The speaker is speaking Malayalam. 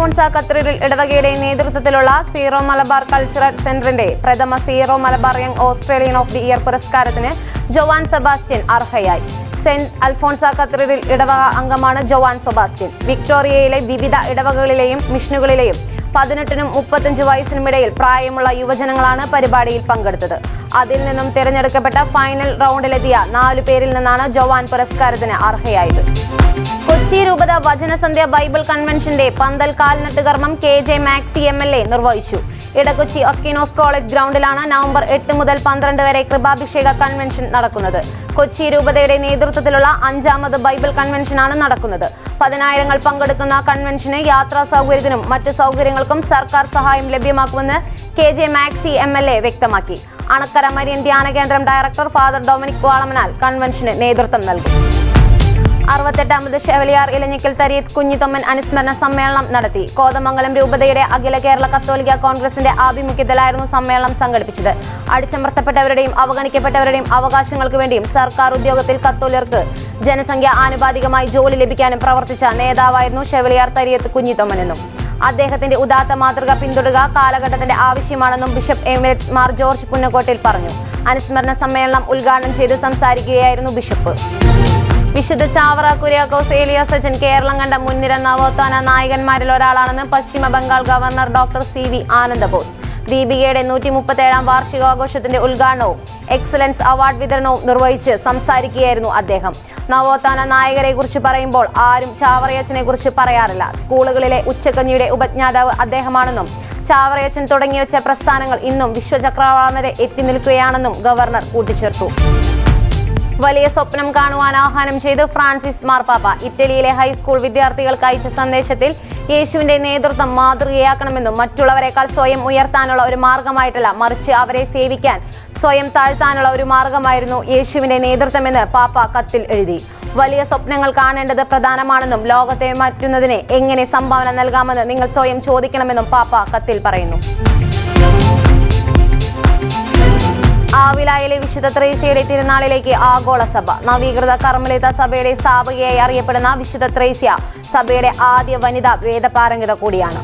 കത്തീഡ്രൽ ഇടവകയുടെ നേതൃത്വത്തിലുള്ള സീറോ മലബാർ കൾച്ചറൽ സെന്ററിന്റെ പ്രഥമ Syro Malabar young Australian of the year പുരസ്കാരത്തിന് ജോവാൻ സെബാസ്റ്റ്യൻ അർഹയായി. സെന്റ് അൽഫോൺസ കത്തീഡ്രൽ ഇടവക അംഗമാണ് ജോവാൻ സെബാസ്റ്റ്യൻ. വിക്ടോറിയയിലെ വിവിധ ഇടവകകളിലെയും മിഷനുകളിലെയും പതിനെട്ടിനും മുപ്പത്തഞ്ച് വയസ്സിനുമിടയിൽ പ്രായമുള്ള യുവജനങ്ങളാണ് പരിപാടിയിൽ പങ്കെടുത്തത്. അതിൽ നിന്നും തിരഞ്ഞെടുക്കപ്പെട്ട ഫൈനൽ റൗണ്ടിലെത്തിയ നാലു പേരിൽ നിന്നാണ് ജവാൻ പുരസ്കാരത്തിന് അർഹയായത്. കൊച്ചി രൂപത വചനസന്ധ്യ ബൈബിൾ കൺവെൻഷന്റെ പന്തൽ കാൽനട്ട് കർമ്മം K J Maxy M L A നിർവഹിച്ചു. ഇടക്കൊച്ചി ഒക്കിനോസ് കോളേജ് ഗ്രൗണ്ടിലാണ് നവംബർ എട്ട് മുതൽ പന്ത്രണ്ട് വരെ കൃപാഭിഷേക കൺവെൻഷൻ നടക്കുന്നത്. കൊച്ചി രൂപതയുടെ നേതൃത്വത്തിലുള്ള അഞ്ചാമത് ബൈബിൾ കൺവെൻഷനാണ് നടക്കുന്നത്. പതിനായിരങ്ങൾ പങ്കെടുക്കുന്ന കൺവെൻഷന് യാത്രാ സൗകര്യത്തിനും മറ്റു സൗകര്യങ്ങൾക്കും സർക്കാർ സഹായം ലഭ്യമാക്കുമെന്ന് K J Maxy M L A വ്യക്തമാക്കി. അണക്കര മരിയൻ ധ്യാന കേന്ദ്രം ഡയറക്ടർ ഫാദർ ഡൊമിനിക് വാളമനാൽ കൺവെൻഷന് നേതൃത്വം നൽകും. അറുപത്തെട്ടാമത് ഷെവലിയാർ ഇലഞ്ഞിക്കൽ തരീത് കുഞ്ഞിത്തൊമ്മൻ അനുസ്മരണ സമ്മേളനം നടത്തി. കോതമംഗലം രൂപതയുടെ അഖില കേരള കത്തോലിക്ക കോൺഗ്രസിന്റെ ആഭിമുഖ്യത്തിലായിരുന്നു സമ്മേളനം സംഘടിപ്പിച്ചത്. അടിച്ചമർത്തപ്പെട്ടവരുടെയും അവഗണിക്കപ്പെട്ടവരുടെയും അവകാശങ്ങൾക്ക് വേണ്ടിയും സർക്കാർ ഉദ്യോഗത്തിൽ കത്തോലിയർക്ക് ജനസംഖ്യ ആനുപാതികമായി ജോലി ലഭിക്കാനും പ്രവർത്തിച്ച നേതാവായിരുന്നു ഷെവലിയാർ തരിയത്ത് കുഞ്ഞിത്തൊമ്മനെന്നും അദ്ദേഹത്തിന്റെ ഉദാത്ത മാതൃക പിന്തുടരുക കാലഘട്ടത്തിന്റെ ആവശ്യമാണെന്നും ബിഷപ്പ് എമിരറ്റ് മാർ ജോർജ് പുന്നക്കോട്ടിൽ പറഞ്ഞു. അനുസ്മരണ സമ്മേളനം ഉദ്ഘാടനം ചെയ്ത് സംസാരിക്കുകയായിരുന്നു ബിഷപ്പ്. വിശുദ്ധ ചാവറ കുര്യാക്കോസ് ഏലിയാസ് അച്ഛൻ കേരളം കണ്ട മുൻനിര നവോത്ഥാന നായകന്മാരിൽ ഒരാളാണെന്ന് പശ്ചിമ Bengal governor doctor C V Anandabose. ദീപികയുടെ നൂറ്റി മുപ്പത്തേഴാം വാർഷികാഘോഷത്തിന്റെ ഉദ്ഘാടനവും എക്സലൻസ് അവാർഡ് വിതരണവും നിർവഹിച്ച് സംസാരിക്കുകയായിരുന്നു അദ്ദേഹം. നവോത്ഥാന നായകരെ കുറിച്ച് പറയുമ്പോൾ ആരും ചാവറയച്ചനെ കുറിച്ച് പറയാറില്ല. സ്കൂളുകളിലെ ഉച്ചക്കഞ്ഞിയുടെ ഉപജ്ഞാതാവ് അദ്ദേഹമാണെന്നും ചാവറയച്ചൻ തുടങ്ങിവെച്ച പ്രസ്ഥാനങ്ങൾ ഇന്നും വിശ്വചക്രവാളനരെ എത്തി നിൽക്കുകയാണെന്നും ഗവർണർ കൂട്ടിച്ചേർത്തു. വലിയ സ്വപ്നം കാണുവാൻ ആഹ്വാനം ചെയ്ത് ഫ്രാൻസിസ് മാർപ്പാപ്പ. ഇറ്റലിയിലെ ഹൈസ്കൂൾ വിദ്യാർത്ഥികൾക്ക് അയച്ച സന്ദേശത്തിൽ യേശുവിന്റെ നേതൃത്വം മാതൃകയാക്കണമെന്നും മറ്റുള്ളവരെക്കാൾ സ്വയം ഉയർത്താനുള്ള ഒരു മാർഗമായിട്ടല്ല മറിച്ച് അവരെ സേവിക്കാൻ സ്വയം താഴ്ത്താനുള്ള ഒരു മാർഗമായിരുന്നു യേശുവിന്റെ നേതൃത്വമെന്ന് പാപ്പ കത്തിൽ എഴുതി. വലിയ സ്വപ്നങ്ങൾ കാണേണ്ടത് പ്രധാനമാണെന്നും ലോകത്തെ മാറ്റുന്നതിന് എങ്ങനെ സംഭാവന നൽകാമെന്ന് നിങ്ങൾ സ്വയം ചോദിക്കണമെന്നും പാപ്പ കത്തിൽ പറയുന്നു. വിശുദ്ധ ത്രേസ്യയുടെ തിരുനാളിലേക്ക് ആഗോള സഭ. നവീകൃത കർമ്മലിത സഭയുടെ സ്ഥാപകയായി അറിയപ്പെടുന്ന വിശുദ്ധ ത്രേസ്യ സഭയുടെ ആദ്യ വനിതാ വേദപാരംഗത കൂടിയാണ്.